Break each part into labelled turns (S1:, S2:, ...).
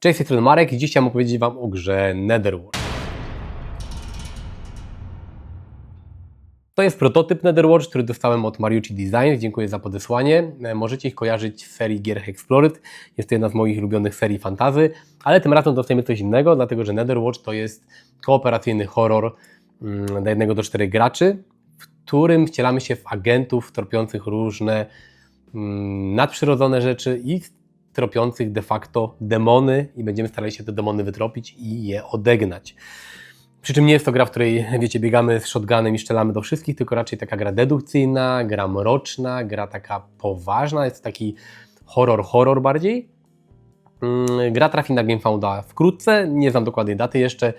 S1: Cześć, strony Marek i dziś chciałem opowiedzieć Wam o grze Netherworld. To jest prototyp Netherwatch, który dostałem od Mariucci Design. Dziękuję za podesłanie. E, Możecie ich kojarzyć z serii gier Explored. Jest to jedna z moich ulubionych serii fantazy, ale tym razem dostajemy coś innego, dlatego że Netherwatch to jest kooperacyjny horror mm, dla jednego do czterech graczy, w którym wcielamy się w agentów tropiących różne mm, nadprzyrodzone rzeczy i tropiących de facto demony i będziemy starali się te demony wytropić i je odegnać. Przy czym nie jest to gra, w której, wiecie, biegamy z shotgunem i strzelamy do wszystkich, tylko raczej taka gra dedukcyjna, gra mroczna, gra taka poważna, jest taki horror, horror bardziej. Mm, Gra trafi na GameFounda wkrótce, nie znam dokładnej daty jeszcze,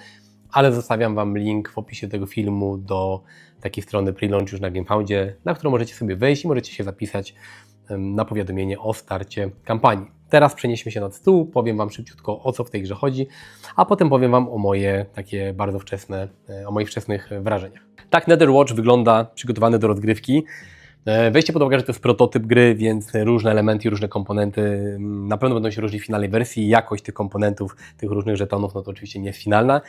S1: ale zostawiam Wam link w opisie tego filmu do takiej strony pre-launch już na GameFoundzie, na którą możecie sobie wejść i możecie się zapisać na powiadomienie o starcie kampanii. Teraz przenieśmy się nad stół, powiem Wam szybciutko o co w tej grze chodzi, a potem powiem Wam o moje takie bardzo wczesne, e, o moich wczesnych wrażeniach. Tak Netherwatch wygląda przygotowany do rozgrywki. E, Weźcie pod uwagę, że to jest prototyp gry, więc różne elementy różne komponenty mm, na pewno będą się różnić w finalnej wersji. Jakość tych komponentów, tych różnych żetonów, no to oczywiście nie jest finalna,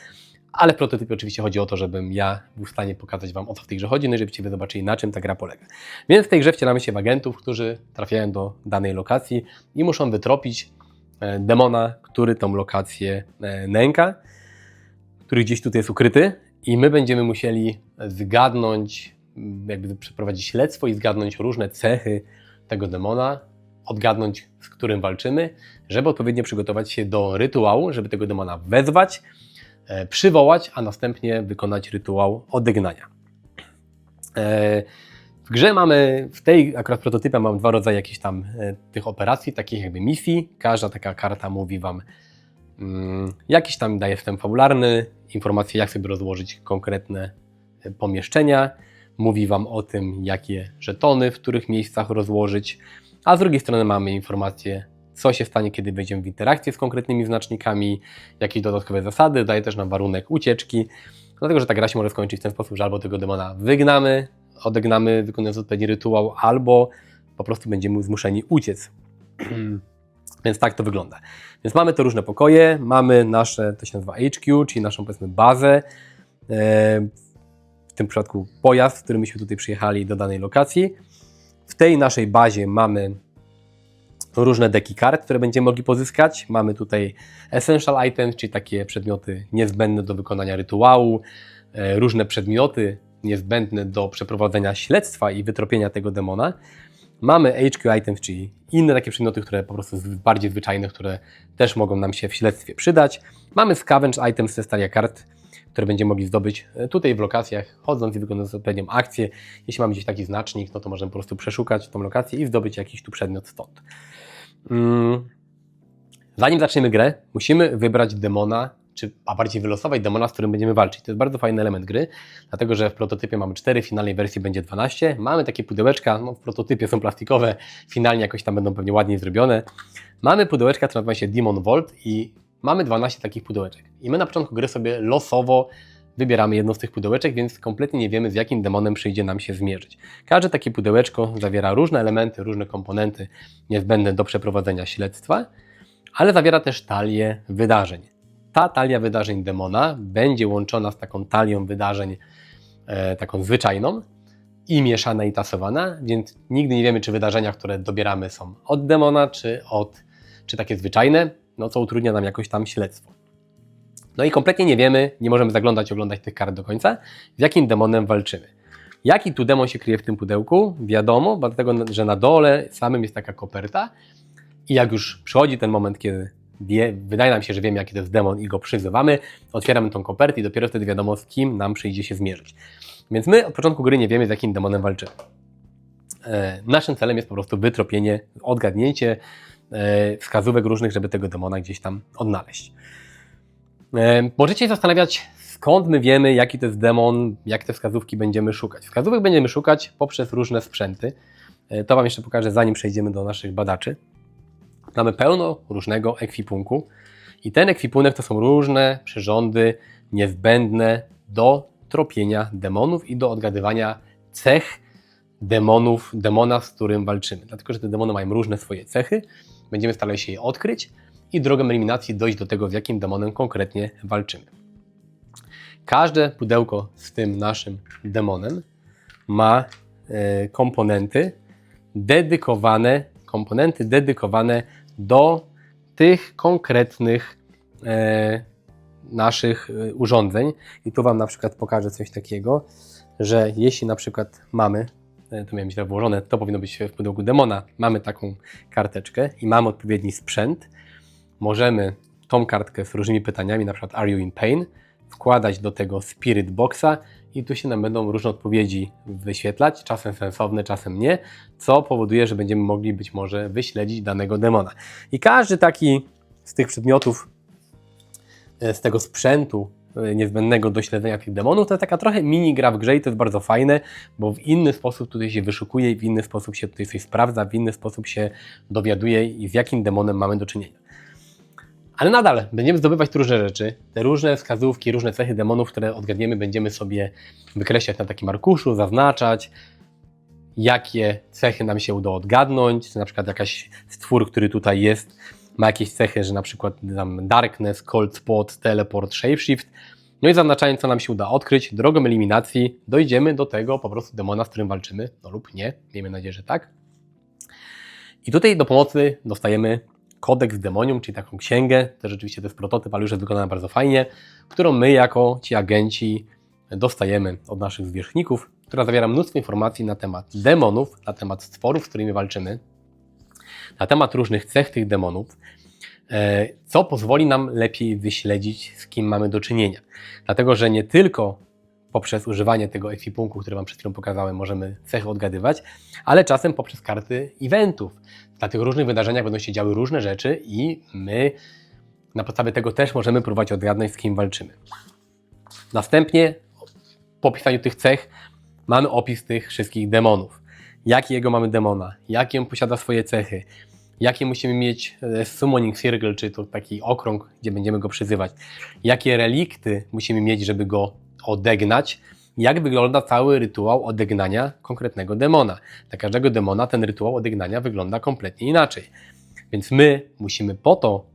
S1: ale w prototypie oczywiście chodzi o to, żebym ja był w stanie pokazać Wam o co w tej grze chodzi, no i żebyście Wy zobaczyli na czym ta gra polega. Więc w tej grze wcielamy się w agentów, którzy trafiają do danej lokacji i muszą wytropić e, demona, który tą lokację e, nęka, który gdzieś tutaj jest ukryty i my będziemy musieli zgadnąć, jakby przeprowadzić śledztwo i zgadnąć różne cechy tego demona, odgadnąć z którym walczymy, żeby odpowiednio przygotować się do rytuału, żeby tego demona wezwać, przywołać, a następnie wykonać rytuał odegnania. E, W grze mamy, w tej akurat prototypie mam dwa rodzaje jakichś tam e, tych operacji, takich jakby misji. Każda taka karta mówi Wam mm, jakiś tam daje wstęp fabularny, informacje jak sobie rozłożyć konkretne e, pomieszczenia, mówi Wam o tym jakie żetony w których miejscach rozłożyć, a z drugiej strony mamy informacje co się stanie, kiedy wejdziemy w interakcję z konkretnymi znacznikami, jakie dodatkowe zasady, daje też nam warunek ucieczki, dlatego że ta gra się może skończyć w ten sposób, że albo tego demona wygnamy, odegnamy wykonując odpowiedni rytuał, albo po prostu będziemy zmuszeni uciec. Więc tak to wygląda. Więc mamy te różne pokoje, mamy nasze, to się nazywa HQ, czyli naszą powiedzmy bazę, e, w tym przypadku pojazd, w którym myśmy tutaj przyjechali do danej lokacji. W tej naszej bazie mamy różne deki kart, które będziemy mogli pozyskać. Mamy tutaj essential items, czyli takie przedmioty niezbędne do wykonania rytuału, e, różne przedmioty niezbędne do przeprowadzenia śledztwa i wytropienia tego demona. Mamy HQ items, czyli inne takie przedmioty, które po prostu bardziej zwyczajne, które też mogą nam się w śledztwie przydać. Mamy scavenge items ze stalia kart, które będziemy mogli zdobyć e, tutaj w lokacjach, chodząc i wykonując odpowiednią akcję. Jeśli mamy gdzieś taki znacznik, no to możemy po prostu przeszukać tą lokację i zdobyć jakiś tu przedmiot stąd. Mm. Zanim zaczniemy grę, musimy wybrać demona, czy, a bardziej wylosować demona, z którym będziemy walczyć. To jest bardzo fajny element gry, dlatego że w prototypie mamy 4, w finalnej wersji będzie 12. Mamy takie pudełeczka, no w prototypie są plastikowe, finalnie jakoś tam będą pewnie ładniej zrobione. Mamy pudełeczka, które nazywa się Demon Vault i mamy 12 takich pudełeczek. I my na początku gry sobie losowo wybieramy jedno z tych pudełeczek, więc kompletnie nie wiemy z jakim demonem przyjdzie nam się zmierzyć. Każde takie pudełeczko zawiera różne elementy, różne komponenty niezbędne do przeprowadzenia śledztwa, ale zawiera też talię wydarzeń. Ta talia wydarzeń demona będzie łączona z taką talią wydarzeń, e, taką zwyczajną i mieszana i tasowana, więc nigdy nie wiemy, czy wydarzenia, które dobieramy są od demona, czy, od, czy takie zwyczajne, no co utrudnia nam jakoś tam śledztwo. No i kompletnie nie wiemy, nie możemy zaglądać, oglądać tych kart do końca, z jakim demonem walczymy. Jaki tu demon się kryje w tym pudełku? Wiadomo, dlatego, że na dole samym jest taka koperta i jak już przychodzi ten moment, kiedy wie, wydaje nam się, że wiemy, jaki to jest demon i go przyzywamy, otwieramy tą kopertę i dopiero wtedy wiadomo, z kim nam przyjdzie się zmierzyć. Więc my od początku gry nie wiemy, z jakim demonem walczymy. E, naszym celem jest po prostu wytropienie, odgadnięcie wskazówek różnych, żeby tego demona gdzieś tam odnaleźć. E, Możecie się zastanawiać, skąd my wiemy, jaki to jest demon, jak te wskazówki będziemy szukać. Wskazówek będziemy szukać poprzez różne sprzęty. E, To Wam jeszcze pokażę, zanim przejdziemy do naszych badaczy. Mamy pełno różnego ekwipunku i ten ekwipunek to są różne przyrządy niezbędne do tropienia demonów i do odgadywania cech demonów, demona, z którym walczymy. Dlatego, że te demony mają różne swoje cechy, będziemy starali się je odkryć i drogą eliminacji dojść do tego, z jakim demonem konkretnie walczymy. Każde pudełko z tym naszym demonem ma e, komponenty dedykowane, komponenty dedykowane do tych konkretnych e, naszych e, urządzeń. I tu Wam na przykład pokażę coś takiego, że jeśli na przykład mamy, to miałem źle włożone, to powinno być w pudełku demona, mamy taką karteczkę i mamy odpowiedni sprzęt, możemy tą kartkę z różnymi pytaniami, na przykład Are you in pain? wkładać do tego Spirit Boxa i tu się nam będą różne odpowiedzi wyświetlać, czasem sensowne, czasem nie, co powoduje, że będziemy mogli być może wyśledzić danego demona. I każdy taki z tych przedmiotów, e, z tego sprzętu e, niezbędnego do śledzenia tych demonów, to jest taka trochę mini gra w grze i to jest bardzo fajne, bo w inny sposób tutaj się wyszukuje, w inny sposób się tutaj coś sprawdza, w inny sposób się dowiaduje z jakim demonem mamy do czynienia. Ale nadal będziemy zdobywać różne rzeczy, te różne wskazówki, różne cechy demonów, które odgadniemy, będziemy sobie wykreślać na takim arkuszu, zaznaczać, jakie cechy nam się uda odgadnąć, czy na przykład jakaś stwór, który tutaj jest, ma jakieś cechy, że na przykład tam darkness, cold spot, teleport, shapeshift. No i zaznaczając, co nam się uda odkryć, drogą eliminacji dojdziemy do tego po prostu demona, z którym walczymy, no lub nie, miejmy nadzieję, że tak. I tutaj do pomocy dostajemy kodeks demonium, czyli taką księgę, to rzeczywiście to jest prototyp, ale już jest wykonana bardzo fajnie, którą my jako ci agenci dostajemy od naszych zwierzchników, która zawiera mnóstwo informacji na temat demonów, na temat stworów, z którymi walczymy, na temat różnych cech tych demonów, e, co pozwoli nam lepiej wyśledzić, z kim mamy do czynienia. Dlatego, że nie tylko poprzez używanie tego ekwipunku, który Wam przed chwilą pokazałem, możemy cechy odgadywać, ale czasem poprzez karty eventów. Na tych różnych wydarzeniach będą się działy różne rzeczy i my na podstawie tego też możemy próbować odgadnąć, z kim walczymy. Następnie po opisaniu tych cech mamy opis tych wszystkich demonów. Jakiego mamy demona, jakie on posiada swoje cechy, jakie musimy mieć e, summoning circle, czy to taki okrąg, gdzie będziemy go przyzywać, jakie relikty musimy mieć, żeby go odegnać, jak wygląda cały rytuał odegnania konkretnego demona. Dla każdego demona ten rytuał odegnania wygląda kompletnie inaczej. Więc my musimy po to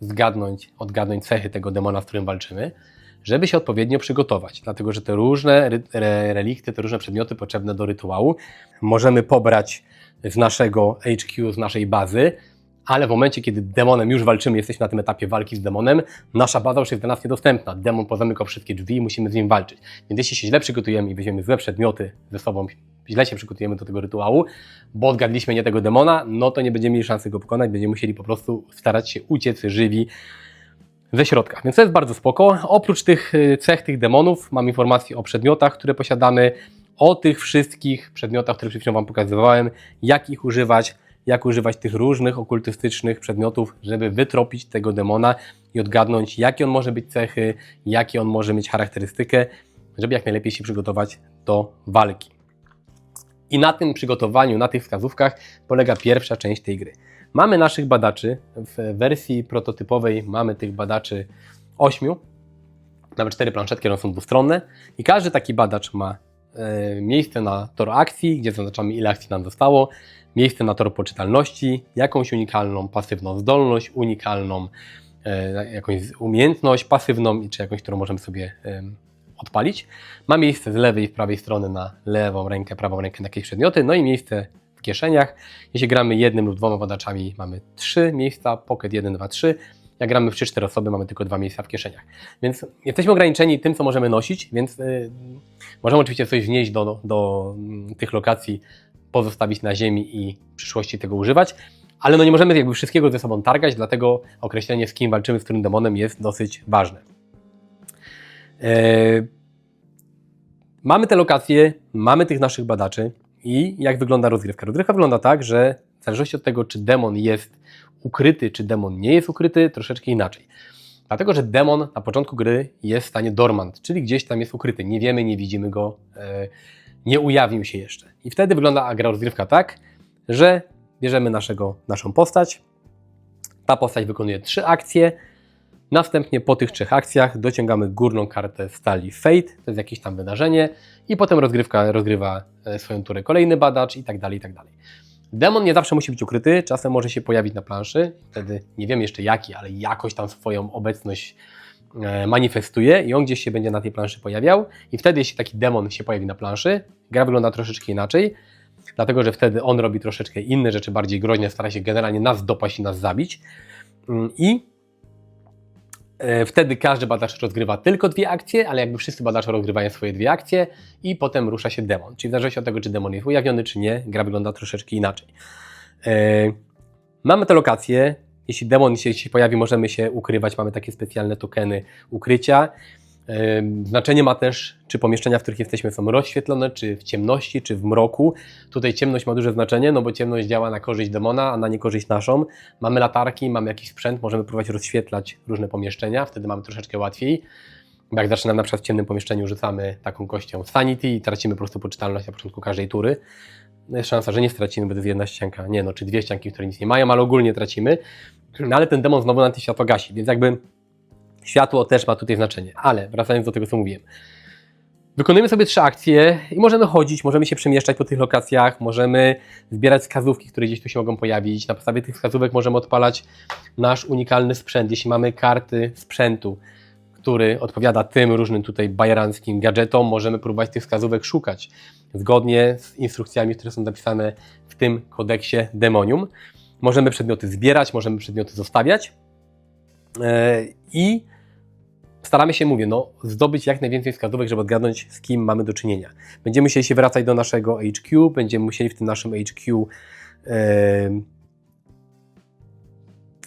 S1: zgadnąć, odgadnąć cechy tego demona, z którym walczymy, żeby się odpowiednio przygotować. Dlatego, że te różne relikty, te różne przedmioty potrzebne do rytuału możemy pobrać z naszego HQ, z naszej bazy, ale w momencie, kiedy demonem już walczymy, jesteśmy na tym etapie walki z demonem, nasza baza już jest dla nas niedostępna. Demon pozamykał wszystkie drzwi i musimy z nim walczyć. Więc jeśli się źle przygotujemy i weźmiemy złe przedmioty ze sobą, źle się przygotujemy do tego rytuału, bo odgadliśmy nie tego demona, no to nie będziemy mieli szansy go pokonać, będziemy musieli po prostu starać się uciec żywi ze środka. Więc to jest bardzo spoko. Oprócz tych y, cech, tych demonów, mam informacje o przedmiotach, które posiadamy, o tych wszystkich przedmiotach, które przed chwilą Wam pokazywałem, jak ich używać, jak używać tych różnych okultystycznych przedmiotów, żeby wytropić tego demona i odgadnąć, jakie on może być cechy, jakie on może mieć charakterystykę, żeby jak najlepiej się przygotować do walki. I na tym przygotowaniu, na tych wskazówkach polega pierwsza część tej gry. Mamy naszych badaczy, w wersji prototypowej mamy tych badaczy 8, nawet 4 planszetki, one są dwustronne i każdy taki badacz ma e, miejsce na tor akcji, gdzie zaznaczamy ile akcji nam zostało, miejsce na tor poczytalności, jakąś unikalną pasywną zdolność, unikalną e, jakąś umiejętność pasywną, czy jakąś, którą możemy sobie odpalić. Ma miejsce z lewej i prawej strony na lewą rękę, prawą rękę na jakieś przedmioty, no i miejsce kieszeniach. Jeśli gramy jednym lub dwoma badaczami, mamy trzy miejsca, pocket 1, 2, 3. Jak gramy w 3-4 osoby, mamy tylko dwa miejsca w kieszeniach. Więc jesteśmy ograniczeni tym, co możemy nosić, więc yy, możemy oczywiście coś wnieść do, do, do tych lokacji pozostawić na ziemi i w przyszłości tego używać. Ale no nie możemy jakby wszystkiego ze sobą targać, dlatego określenie z kim walczymy, z którym demonem jest dosyć ważne. Eee, mamy te lokacje, mamy tych naszych badaczy i jak wygląda rozgrywka? Rozgrywka wygląda tak, że w zależności od tego, czy demon jest ukryty, czy demon nie jest ukryty, troszeczkę inaczej. Dlatego, że demon na początku gry jest w stanie dormant, czyli gdzieś tam jest ukryty. Nie wiemy, nie widzimy go. E, nie ujawnił się jeszcze. I wtedy wygląda gra rozgrywka tak, że bierzemy naszego, naszą postać, ta postać wykonuje trzy akcje, następnie po tych trzech akcjach dociągamy górną kartę stali Fate, to jest jakieś tam wydarzenie i potem rozgrywka rozgrywa e, swoją turę kolejny badacz i tak dalej, i tak dalej. Demon nie zawsze musi być ukryty, czasem może się pojawić na planszy, wtedy nie wiem jeszcze jaki, ale jakoś tam swoją obecność e, manifestuje i on gdzieś się będzie na tej planszy pojawiał i wtedy jeśli taki demon się pojawi na planszy, gra wygląda troszeczkę inaczej, dlatego że wtedy on robi troszeczkę inne rzeczy, bardziej groźne, stara się generalnie nas dopaść i nas zabić Mm, i Wtedy każdy badacz rozgrywa tylko dwie akcje, ale jakby wszyscy badacze rozgrywają swoje dwie akcje i potem rusza się demon. Czyli w zależności od tego, czy demon jest ujawniony, czy nie, gra wygląda troszeczkę inaczej. E, Mamy te lokacje. Jeśli demon się, się pojawi, możemy się ukrywać. Mamy takie specjalne tokeny ukrycia. Znaczenie ma też, czy pomieszczenia, w których jesteśmy są rozświetlone, czy w ciemności, czy w mroku. Tutaj ciemność ma duże znaczenie, no bo ciemność działa na korzyść demona, a na niekorzyść naszą. Mamy latarki, mamy jakiś sprzęt, możemy próbować rozświetlać różne pomieszczenia, wtedy mamy troszeczkę łatwiej. Jak zaczynamy na przykład w ciemnym pomieszczeniu, rzucamy taką kością Sanity i tracimy po prostu poczytalność na początku każdej tury. No jest szansa, że nie stracimy, bo to jest jedna ścianka. Nie no, czy dwie ścianki, które nic nie mają, ale ogólnie tracimy. No ale ten demon znowu na światło gasi, więc jakby światło też ma tutaj znaczenie. Ale wracając do tego, co mówiłem. Wykonujemy sobie trzy akcje i możemy chodzić, możemy się przemieszczać po tych lokacjach, możemy zbierać wskazówki, które gdzieś tu się mogą pojawić. Na podstawie tych wskazówek możemy odpalać nasz unikalny sprzęt. Jeśli mamy karty sprzętu, który odpowiada tym różnym tutaj bajeranckim gadżetom, możemy próbować tych wskazówek szukać zgodnie z instrukcjami, które są napisane w tym kodeksie demonium. Możemy przedmioty zbierać, możemy przedmioty zostawiać E, i staramy się, mówię, no, zdobyć jak najwięcej wskazówek, żeby odgadnąć, z kim mamy do czynienia. Będziemy musieli się wracać do naszego HQ, będziemy musieli w tym naszym HQ e,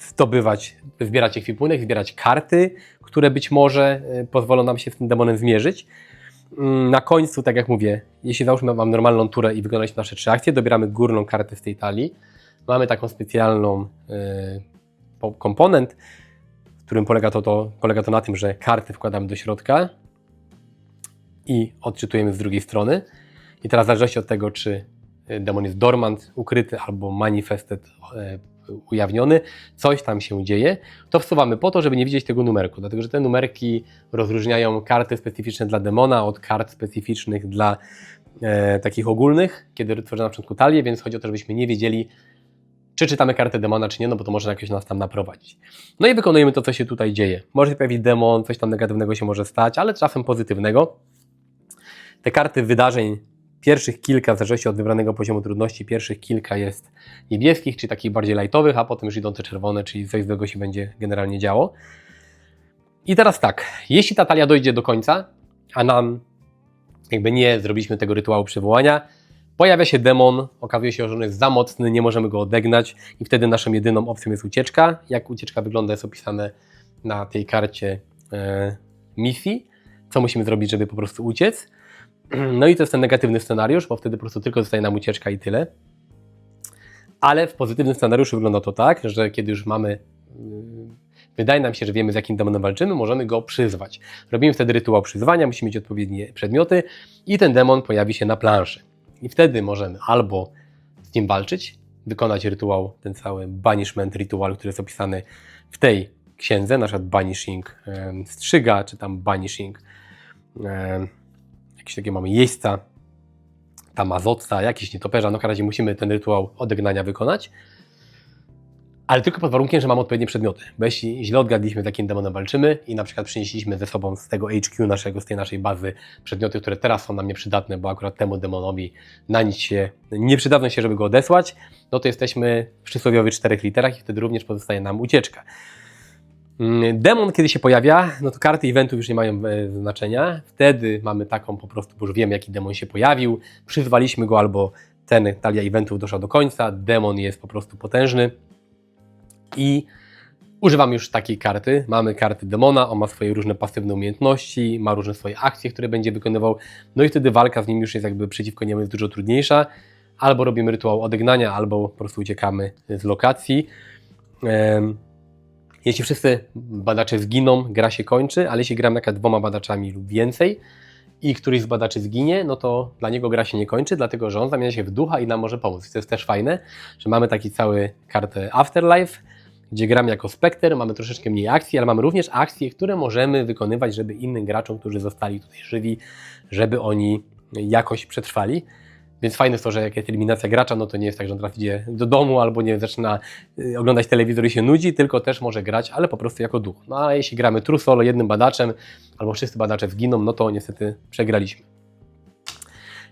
S1: zdobywać, zbierać ekwipunek, zbierać karty, które być może e, pozwolą nam się z tym demonem zmierzyć. Mm, Na końcu, tak jak mówię, jeśli załóżmy mam normalną turę i wykonaliśmy nasze trzy akcje, dobieramy górną kartę z tej talii. Mamy taką specjalną po- komponent, którym polega to, to, polega to na tym, że karty wkładamy do środka i odczytujemy z drugiej strony. I teraz w zależności od tego, czy e, demon jest dormant, ukryty albo manifested, e, ujawniony, coś tam się dzieje, to wsuwamy po to, żeby nie widzieć tego numerku, dlatego że te numerki rozróżniają karty specyficzne dla demona od kart specyficznych dla e, takich ogólnych, kiedy tworzymy na początku talię, więc chodzi o to, żebyśmy nie wiedzieli, czy czytamy kartę demona, czy nie, no bo to może jakoś nas tam naprowadzić. No i wykonujemy to, co się tutaj dzieje. Może się pojawić demon, coś tam negatywnego się może stać, ale czasem pozytywnego. Te karty wydarzeń, pierwszych kilka, w zależności od wybranego poziomu trudności, pierwszych kilka jest niebieskich, czy takich bardziej lightowych, a potem już idą te czerwone, czyli coś złego się będzie generalnie działo. I teraz tak, jeśli ta talia dojdzie do końca, a nam jakby nie zrobiliśmy tego rytuału przywołania, pojawia się demon, okazuje się, że on jest za mocny, nie możemy go odegnać i wtedy naszą jedyną opcją jest ucieczka. Jak ucieczka wygląda jest opisane na tej karcie e, misji, co musimy zrobić, żeby po prostu uciec. No i to jest ten negatywny scenariusz, bo wtedy po prostu tylko zostaje nam ucieczka i tyle. Ale w pozytywnym scenariuszu wygląda to tak, że kiedy już mamy, mm, wydaje nam się, że wiemy z jakim demonem walczymy, możemy go przyzwać. Robimy wtedy rytuał przyzwania, musimy mieć odpowiednie przedmioty i ten demon pojawi się na planszy. I wtedy możemy albo z nim walczyć, wykonać rytuał, ten cały banishment rytuał, który jest opisany w tej księdze, na przykład banishing strzyga, czy tam banishing jakieś takie mamy jeźdźca, tamazotca, jakiś nietoperza, no w razie musimy ten rytuał odegnania wykonać, ale tylko pod warunkiem, że mamy odpowiednie przedmioty. Bo jeśli źle odgadliśmy, z jakim demonem walczymy i na przykład przynieśliśmy ze sobą z tego HQ naszego, z tej naszej bazy przedmioty, które teraz są nam nieprzydatne, bo akurat temu demonowi na nic się nie przydadzą się, żeby go odesłać, no to jesteśmy w przysłowiowych czterech literach i wtedy również pozostaje nam ucieczka. Mm, Demon, kiedy się pojawia, no to karty eventów już nie mają e, znaczenia. Wtedy mamy taką po prostu, bo już wiemy, jaki demon się pojawił. Przyzwaliśmy go albo ten talia eventów doszła do końca. Demon jest po prostu potężny. I używam już takiej karty. Mamy karty demona, on ma swoje różne pasywne umiejętności, ma różne swoje akcje, które będzie wykonywał. No i wtedy walka z nim już jest jakby przeciwko niemu jest dużo trudniejsza. Albo robimy rytuał odegnania, albo po prostu uciekamy z lokacji. Jeśli wszyscy badacze zginą, gra się kończy, ale jeśli gramy jaka dwoma badaczami lub więcej i któryś z badaczy zginie, no to dla niego gra się nie kończy, dlatego że on zamienia się w ducha i nam może pomóc. I to jest też fajne, że mamy taki cały kartę Afterlife, gdzie gramy jako Spectre, mamy troszeczkę mniej akcji, ale mamy również akcje, które możemy wykonywać, żeby innym graczom, którzy zostali tutaj żywi, żeby oni jakoś przetrwali. Więc fajne jest to, że jak jest eliminacja gracza, no to nie jest tak, że on teraz idzie do domu albo nie zaczyna y, oglądać telewizor i się nudzi, tylko też może grać, ale po prostu jako duch. No a jeśli gramy true solo jednym badaczem, albo wszyscy badacze zginą, no to niestety przegraliśmy.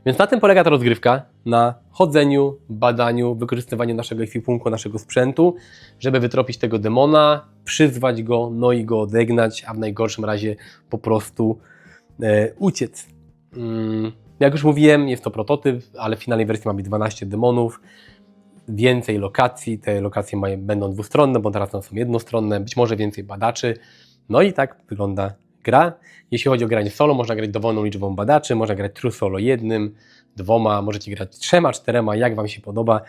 S1: Więc na tym polega ta rozgrywka, na chodzeniu, badaniu, wykorzystywaniu naszego ekwipunku, naszego sprzętu, żeby wytropić tego demona, przyzwać go, no i go odegnać, a w najgorszym razie po prostu e, uciec. Mm, jak już mówiłem, jest to prototyp, ale w finalnej wersji ma być 12 demonów, więcej lokacji, te lokacje mają, będą dwustronne, bo teraz są jednostronne, być może więcej badaczy, no i tak wygląda gra. Jeśli chodzi o granie solo, można grać dowolną liczbą badaczy, można grać true solo jednym, dwoma, możecie grać trzema, czterema, jak Wam się podoba.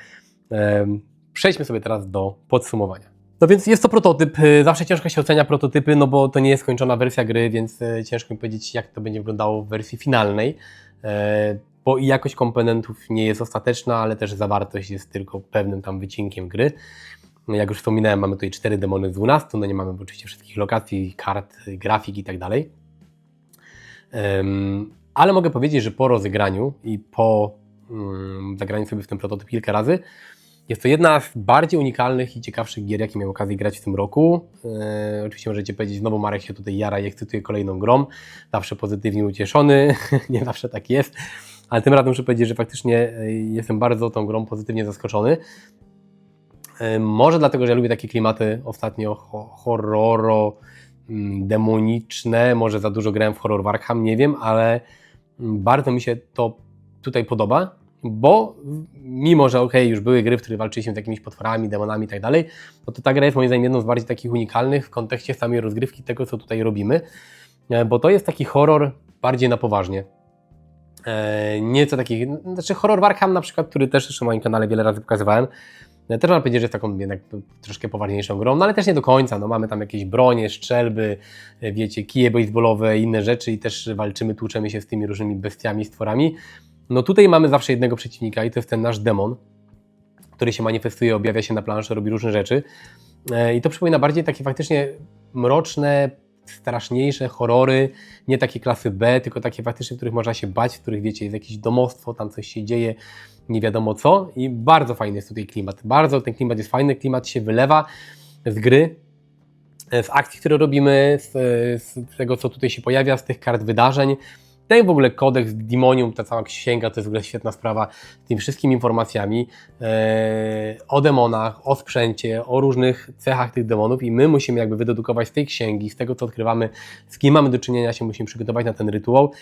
S1: Przejdźmy sobie teraz do podsumowania. No więc jest to prototyp. y, Zawsze ciężko się ocenia prototypy, no bo to nie jest skończona wersja gry, więc y, ciężko mi powiedzieć, jak to będzie wyglądało w wersji finalnej. E, Bo i jakość komponentów nie jest ostateczna, ale też zawartość jest tylko pewnym tam wycinkiem gry. No jak już wspominałem, mamy tutaj 4 demony z 12, no nie mamy oczywiście wszystkich lokacji, kart, grafik i tak dalej. Ale mogę powiedzieć, że po rozegraniu i po mm, zagraniu sobie w ten prototyp kilka razy, jest to jedna z bardziej unikalnych i ciekawszych gier, jakie miałem okazję grać w tym roku. E, oczywiście możecie powiedzieć, znowu Marek się tutaj jara i ekscytuje kolejną grą. Zawsze pozytywnie ucieszony, nie zawsze tak jest, ale tym razem muszę powiedzieć, że faktycznie e, jestem bardzo tą grą pozytywnie zaskoczony. E, Może dlatego, że ja lubię takie klimaty ostatnio ho- horroro, mm, demoniczne, może za dużo grałem w horror Warham, nie wiem, ale mm, bardzo mi się to tutaj podoba, bo mimo, że okej, już były gry, w których walczyliśmy z jakimiś potworami, demonami i tak dalej, no to ta gra jest moim zdaniem jedną z bardziej takich unikalnych w kontekście samej rozgrywki tego, co tutaj robimy, E, bo to jest taki horror bardziej na poważnie. E, Nieco taki, znaczy horror Warham na przykład, który też już na moim kanale wiele razy pokazywałem, e, też mam powiedzieć, że jest taką jednak troszkę poważniejszą grą, no ale też nie do końca, no mamy tam jakieś bronie, strzelby, e, wiecie, kije baseballowe i inne rzeczy i też walczymy, tłuczemy się z tymi różnymi bestiami, stworami. No tutaj mamy zawsze jednego przeciwnika i to jest ten nasz demon, który się manifestuje, objawia się na planszy, robi różne rzeczy. E, I to przypomina bardziej takie faktycznie mroczne, straszniejsze horrory, nie takie klasy B, tylko takie faktycznie, w których można się bać, w których wiecie, jest jakieś domostwo, tam coś się dzieje, nie wiadomo co. I bardzo fajny jest tutaj klimat. Bardzo ten klimat jest fajny, klimat się wylewa z gry, e, z akcji, które robimy, z, z tego, co tutaj się pojawia, z tych kart wydarzeń. Ten w ogóle kodeks Demonium, ta cała księga, to jest w ogóle świetna sprawa z tymi wszystkimi informacjami e, o demonach, o sprzęcie, o różnych cechach tych demonów i my musimy jakby wydedukować z tej księgi, z tego co odkrywamy, z kim mamy do czynienia, się musimy przygotować na ten rytuał.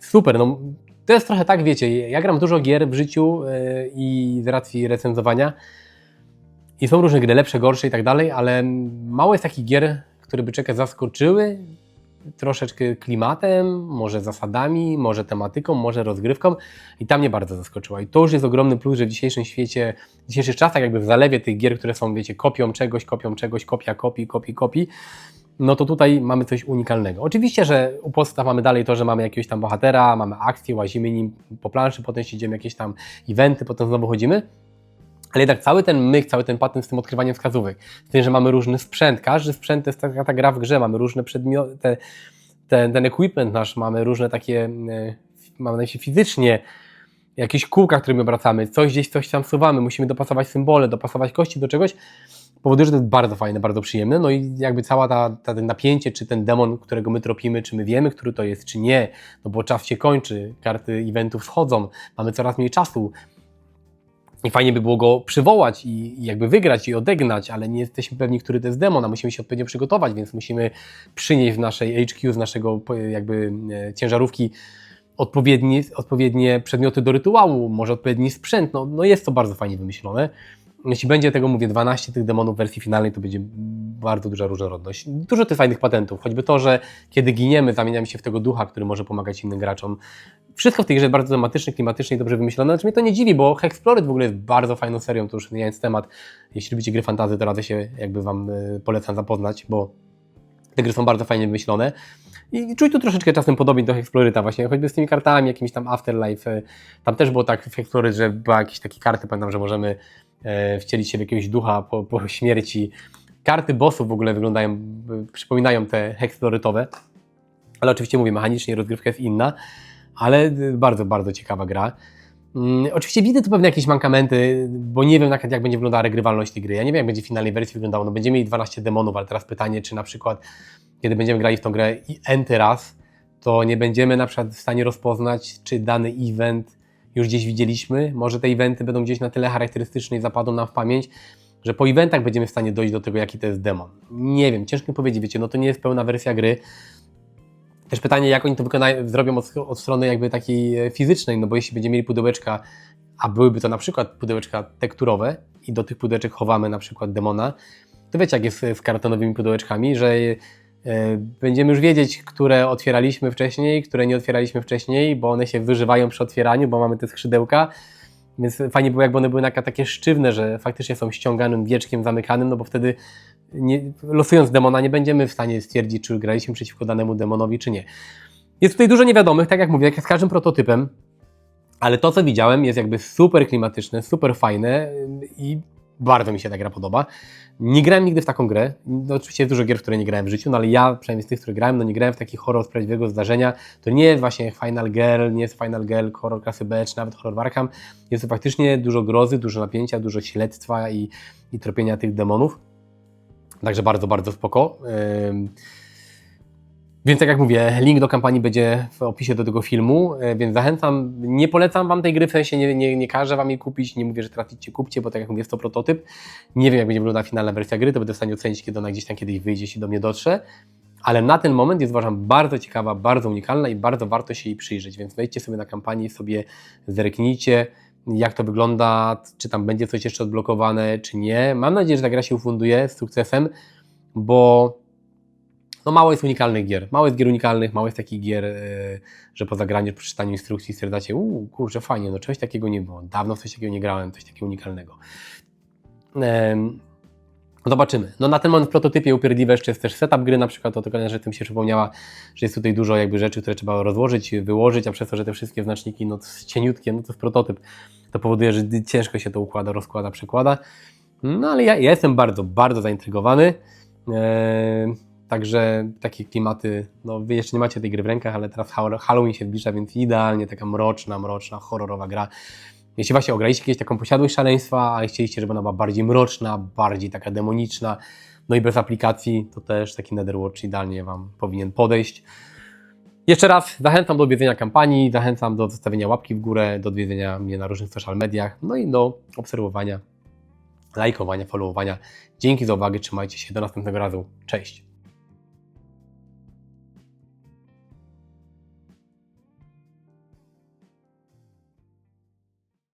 S1: Super, no to jest trochę tak, wiecie, ja gram dużo gier w życiu e, i z racji recenzowania i są różne gry, lepsze, gorsze i tak dalej, ale mało jest takich gier, które by czeka zaskoczyły troszeczkę klimatem, może zasadami, może tematyką, może rozgrywką i tam mnie bardzo zaskoczyła. I to już jest ogromny plus, że w dzisiejszym świecie, w dzisiejszych czasach jakby w zalewie tych gier, które są, wiecie, kopią czegoś, kopią czegoś, kopia, kopii, kopii, kopii, no to tutaj mamy coś unikalnego. Oczywiście, że u podstaw mamy dalej to, że mamy jakiegoś tam bohatera, mamy akcję, łazimy nim po planszy, potem się idziemy jakieś tam eventy, potem znowu chodzimy, ale jednak cały ten myk, cały ten patent z tym odkrywaniem wskazówek, z tym, że mamy różny sprzęt, każdy sprzęt to jest taka ta gra w grze, mamy różne przedmioty, te, ten, ten equipment nasz, mamy różne takie, e, mamy na myśli fizycznie, jakieś kółka, którymi obracamy, coś gdzieś, coś tam suwamy, musimy dopasować symbole, dopasować kości do czegoś, powoduje, że to jest bardzo fajne, bardzo przyjemne, no i jakby cała ta, ta ten napięcie, czy ten demon, którego my tropimy, czy my wiemy, który to jest, czy nie, no bo czas się kończy, karty eventów schodzą, mamy coraz mniej czasu, i fajnie by było go przywołać i, jakby wygrać i odegnać, ale nie jesteśmy pewni, który to jest demon, a musimy się odpowiednio przygotować, więc musimy przynieść w naszej HQ, z naszego jakby e, ciężarówki odpowiednie, odpowiednie przedmioty do rytuału, może odpowiedni sprzęt. No, no jest to bardzo fajnie wymyślone. Jeśli będzie tego, mówię, 12 tych demonów w wersji finalnej, to będzie bardzo duża różnorodność. Dużo tych fajnych patentów, choćby to, że kiedy giniemy, zamieniamy się w tego ducha, który może pomagać innym graczom. Wszystko w tej grze jest bardzo tematyczne, klimatycznie i dobrze wymyślone. Znaczy mnie to nie dziwi, bo Hexplored w ogóle jest bardzo fajną serią, to już zmieniając temat. Jeśli lubicie gry fantazy, to radzę się, jakby Wam y, polecam zapoznać, bo te gry są bardzo fajnie wymyślone. I czuć tu troszeczkę czasem podobnie do Hexploryta właśnie, choćby z tymi kartami, jakimiś tam Afterlife. y, Tam też było tak w Hexploryt, że były jakieś takie karty, pamiętam, że możemy e, wcielić się w jakiegoś ducha po, po śmierci. Karty bossów w ogóle wyglądają, przypominają te hexplorytowe, ale oczywiście mówię, mechanicznie rozgrywka jest inna, ale y, bardzo, bardzo ciekawa gra. Mm, oczywiście widzę tu pewne jakieś mankamenty, bo nie wiem jak, jak będzie wyglądała regrywalność tej gry. Ja nie wiem, jak będzie w finalnej wersji wyglądało. No, będziemy mieli 12 demonów, ale teraz pytanie, czy na przykład, kiedy będziemy grali w tą grę enty raz, to nie będziemy na przykład w stanie rozpoznać, czy dany event już gdzieś widzieliśmy. Może te eventy będą gdzieś na tyle charakterystyczne i zapadną nam w pamięć, że po eventach będziemy w stanie dojść do tego, jaki to jest demon. Nie wiem, ciężko mi powiedzieć, wiecie, no to nie jest pełna wersja gry. Też pytanie, jak oni to wykonają, zrobią od, od strony jakby takiej e, fizycznej, no bo jeśli będziemy mieli pudełeczka, a byłyby to na przykład pudełeczka tekturowe i do tych pudełeczek chowamy na przykład demona, to wiecie jak jest z kartonowymi pudełeczkami, że e, będziemy już wiedzieć, które otwieraliśmy wcześniej, które nie otwieraliśmy wcześniej, bo one się wyżywają przy otwieraniu, bo mamy te skrzydełka, więc fajnie było, jakby one były takie sztywne, że faktycznie są ściąganym wieczkiem zamykanym, no bo wtedy nie, losując demona nie będziemy w stanie stwierdzić, czy graliśmy przeciwko danemu demonowi, czy nie. Jest tutaj dużo niewiadomych, tak jak mówię, jak z każdym prototypem, ale to, co widziałem, jest jakby super klimatyczne, super fajne i bardzo mi się ta gra podoba. Nie grałem nigdy w taką grę. No, oczywiście jest dużo gier, w które nie grałem w życiu, no ale ja, przynajmniej z tych, które grałem, no nie grałem w taki horror z prawdziwego zdarzenia. To nie jest właśnie Final Girl, nie jest Final Girl, horror klasy B, czy nawet horror Warham. Jest to faktycznie dużo grozy, dużo napięcia, dużo śledztwa i, i tropienia tych demonów. Także bardzo, bardzo spoko. Więc tak jak mówię, link do kampanii będzie w opisie do tego filmu, e, więc zachęcam, nie polecam Wam tej gry, w sensie nie, nie, nie każę Wam jej kupić, nie mówię, że teraz idźcie kupcie, bo tak jak mówię, jest to prototyp. Nie wiem jak będzie wyglądała finalna wersja gry, to będę w stanie ocenić, kiedy ona gdzieś tam kiedyś wyjdzie, jeśli do mnie dotrze. Ale na ten moment jest uważam bardzo ciekawa, bardzo unikalna i bardzo warto się jej przyjrzeć, więc wejdźcie sobie na kampanię sobie zerknijcie, jak to wygląda, czy tam będzie coś jeszcze odblokowane, czy nie. Mam nadzieję, że ta gra się ufunduje z sukcesem, bo no mało jest unikalnych gier. Mało jest gier unikalnych, mało jest takich gier, e, że po zagraniu, po przeczytaniu instrukcji stwierdzacie, uuu, kurczę, fajnie, no czegoś takiego nie było. Dawno coś takiego nie grałem, coś takiego unikalnego. Em, Zobaczymy. No na ten moment w prototypie upierdliwe jeszcze jest też setup gry na przykład, to tylko że tym się przypomniała, że jest tutaj dużo jakby rzeczy, które trzeba rozłożyć, wyłożyć, a przez to, że te wszystkie znaczniki no to cieniutkie, no to jest prototyp, to powoduje, że ciężko się to układa, rozkłada, przekłada. No ale ja, ja jestem bardzo, bardzo zaintrygowany. Eee, także takie klimaty, no wy jeszcze nie macie tej gry w rękach, ale teraz Hall- Halloween się zbliża, więc idealnie taka mroczna, mroczna, horrorowa gra. Jeśli właśnie ograliście kiedyś taką posiadłość szaleństwa, a chcieliście, żeby ona była bardziej mroczna, bardziej taka demoniczna, no i bez aplikacji, to też taki Netherwatch idealnie Wam powinien podejść. Jeszcze raz zachęcam do odwiedzenia kampanii, zachęcam do zostawienia łapki w górę, do odwiedzenia mnie na różnych social mediach, no i do obserwowania, lajkowania, followowania. Dzięki za uwagę, trzymajcie się, do następnego razu, cześć!